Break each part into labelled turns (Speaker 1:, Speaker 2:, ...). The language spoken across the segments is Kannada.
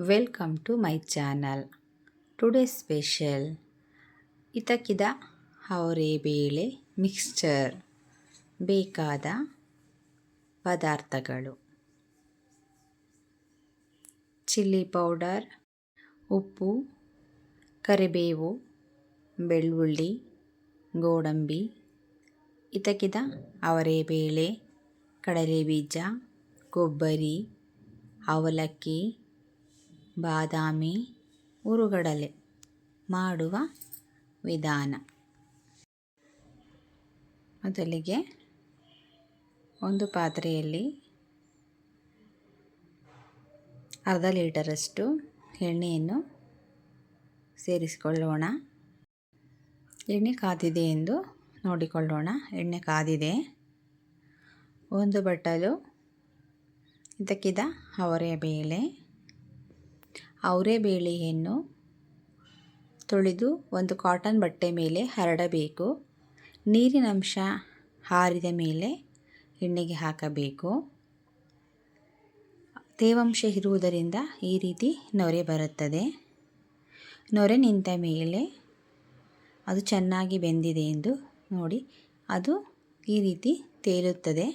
Speaker 1: Welcome to my channel today special ಇತಕಿದ ಅವರೆ ಬೇಳೆ ಮಿಕ್ಸ್ಚರ್ ಬೇಕಾದ ಪದಾರ್ಥಗಳು. ಚಿಲ್ಲಿ ಪೌಡರ್ ಉಪ್ಪು, ಕರಿಬೇವು, ಬೆಳ್ಳುಳ್ಳಿ, ಗೋಡಂಬಿ. ಇತಕಿದ ಅವರೆ ಬೇಳೆ, ಕಡಲೆ ಬೀಜ, ಕೊಬ್ಬರಿ, ಅವಲಕ್ಕಿ. ಬಾದಾಮಿ ಉರುಗಡಲೆ ಮಾಡುವ ವಿಧಾನ. ಮೊದಲಿಗೆ ಒಂದು ಪಾತ್ರೆಯಲ್ಲಿ ಅರ್ಧ ಲೀಟರಷ್ಟು ಎಣ್ಣೆಯನ್ನು ಸೇರಿಸಿಕೊಳ್ಳೋಣ. ಎಣ್ಣೆ ಕಾದಿದೆ ಎಂದು ನೋಡಿಕೊಳ್ಳೋಣ. ಎಣ್ಣೆ ಕಾದಿದೆ. ಒಂದು ಬಟ್ಟಲು, ಇದಕ್ಕಿದ ಅವರೆಯ ಬೇಳೆ ಅವರೇ ಬೇಳೆಯನ್ನು ತೊಳೆದು ಒಂದು ಕಾಟನ್ ಬಟ್ಟೆ ಮೇಲೆ ಹರಡಬೇಕು. ನೀರಿನಂಶ ಹಾರಿದ ಮೇಲೆ ಎಣ್ಣೆಗೆ ಹಾಕಬೇಕು. ತೇವಾಂಶ ಇರುವುದರಿಂದ ಈ ರೀತಿ ನೊರೆ ಬರುತ್ತದೆ. ನೊರೆ ನಿಂತ ಮೇಲೆ ಅದು ಚೆನ್ನಾಗಿ ಬೆಂದಿದೆ ಎಂದು ನೋಡಿ, ಅದು ಈ ರೀತಿ ತೇಲುತ್ತದೆ.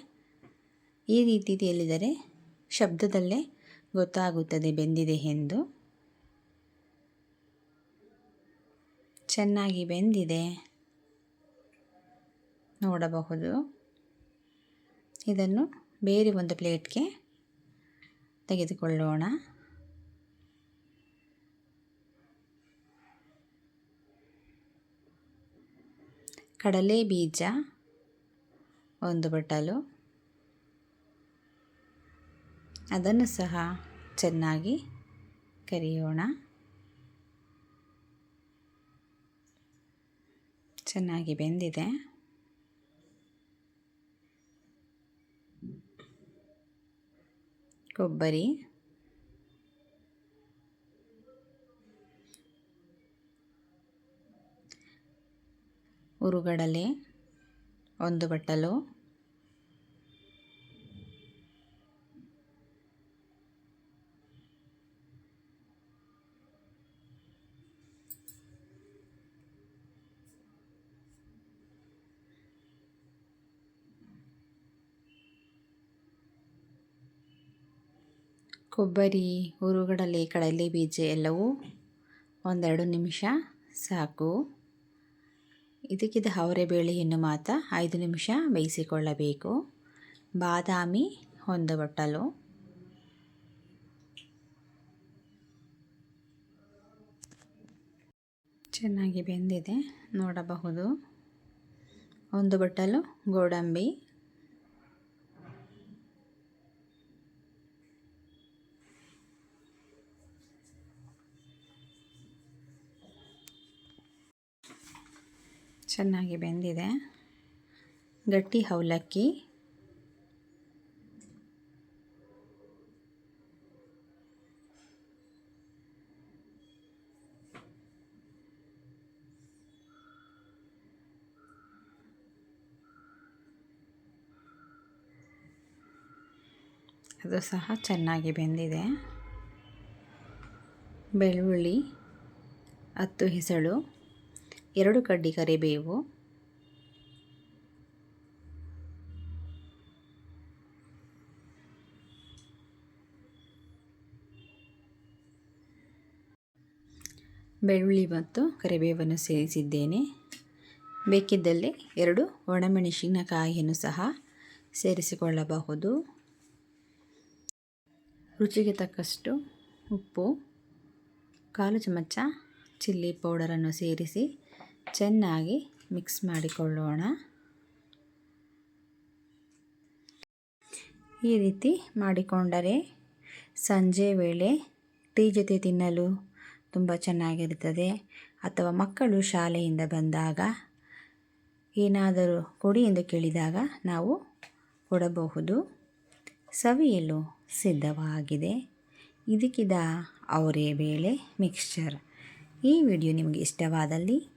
Speaker 1: ಈ ರೀತಿ ತೇಲಿದರೆ ಶಬ್ದದಲ್ಲೇ ಗೊತ್ತಾಗುತ್ತದೆ ಬೆಂದಿದೆ ಎಂದು. ಚೆನ್ನಾಗಿ ಬೆಂದಿದೆ. ನೋಡಬಹುದು. ಇದನ್ನು ಬೇರೆ ಒಂದು ಪ್ಲೇಟ್ಗೆ ತೆಗೆದುಕೊಳ್ಳೋಣ. ಕಡಲೆ ಬೀಜ, ಒಂದು ಬಟ್ಟಲು. ಅದನ್ನು ಸಹ ಚೆನ್ನಾಗಿ ಕರಿಯೋಣ. ಚೆನ್ನಾಗಿ ಬೆಂದಿದೆ. ಕೊಬ್ಬರಿ. ಉರುಗಡಲೆ. ಒಂದು ಬಟ್ಟಲು. ಕೊಬ್ಬರಿ, ಹುರುಗಡಲೆ, ಕಡಲೆ ಬೀಜ ಎಲ್ಲವೂ ಒಂದೆರಡು ನಿಮಿಷ ಸಾಕು. ಇದಕ್ಕಿದ ಅವರೆ ಬೇಳೆಯನ್ನು ಮಾತ್ರ ಐದು ನಿಮಿಷ ಬೇಯಿಸಿಕೊಳ್ಳಬೇಕು. ಬಾದಾಮಿ ಒಂದು ಬಟ್ಟಲು ಚೆನ್ನಾಗಿ ಬೆಂದಿದೆ, ನೋಡಬಹುದು. ಒಂದು ಬಟ್ಟಲು ಗೋಡಂಬಿ. ಚೆನ್ನಾಗಿ ಬೆಂದಿದೆ. ಗಟ್ಟಿ ಅವಲಕ್ಕಿ ಅದು ಸಹ ಚೆನ್ನಾಗಿ ಬೆಂದಿದೆ. ಬೆಳ್ಳುಳ್ಳಿ ಹತ್ತು ಹೆಸಳು. ಎರಡು ಕಡ್ಡಿ ಕರಿಬೇವು. ಬೆಳ್ಳುಳ್ಳಿ ಮತ್ತು ಕರಿಬೇವನ್ನು ಸೇರಿಸಿದ್ದೇನೆ. ಬೇಕಿದ್ದಲ್ಲಿ ಎರಡು ಒಣಮೆಣಸಿನಕಾಯಿಯನ್ನು ಸಹ ಸೇರಿಸಿಕೊಳ್ಳಬಹುದು. ರುಚಿಗೆ ತಕ್ಕಷ್ಟು ಉಪ್ಪು, ಕಾಲು ಚಮಚ ಚಿಲ್ಲಿ ಪೌಡರನ್ನು ಸೇರಿಸಿ ಚೆನ್ನಾಗಿ ಮಿಕ್ಸ್ ಮಾಡಿಕೊಳ್ಳೋಣ. ಈ ರೀತಿ ಮಾಡಿಕೊಂಡರೆ ಸಂಜೆ ವೇಳೆ ಟೀ ಜೊತೆ ತಿನ್ನಲು ತುಂಬ ಚೆನ್ನಾಗಿರುತ್ತದೆ. ಅಥವಾ ಮಕ್ಕಳು ಶಾಲೆಯಿಂದ ಬಂದಾಗ ಏನಾದರೂ ಕೊಡಿ ಎಂದು ಕೇಳಿದಾಗ ನಾವು ಕೊಡಬಹುದು. ಸವಿಯಲು ಸಿದ್ಧವಾಗಿದೆ. ಇದಕ್ಕಿದ ಅವರೇ ಬೇಳೆ ಮಿಕ್ಸ್ಚರ್ ಈ ವಿಡಿಯೋ ನಿಮಗೆ ಇಷ್ಟವಾದಲ್ಲಿ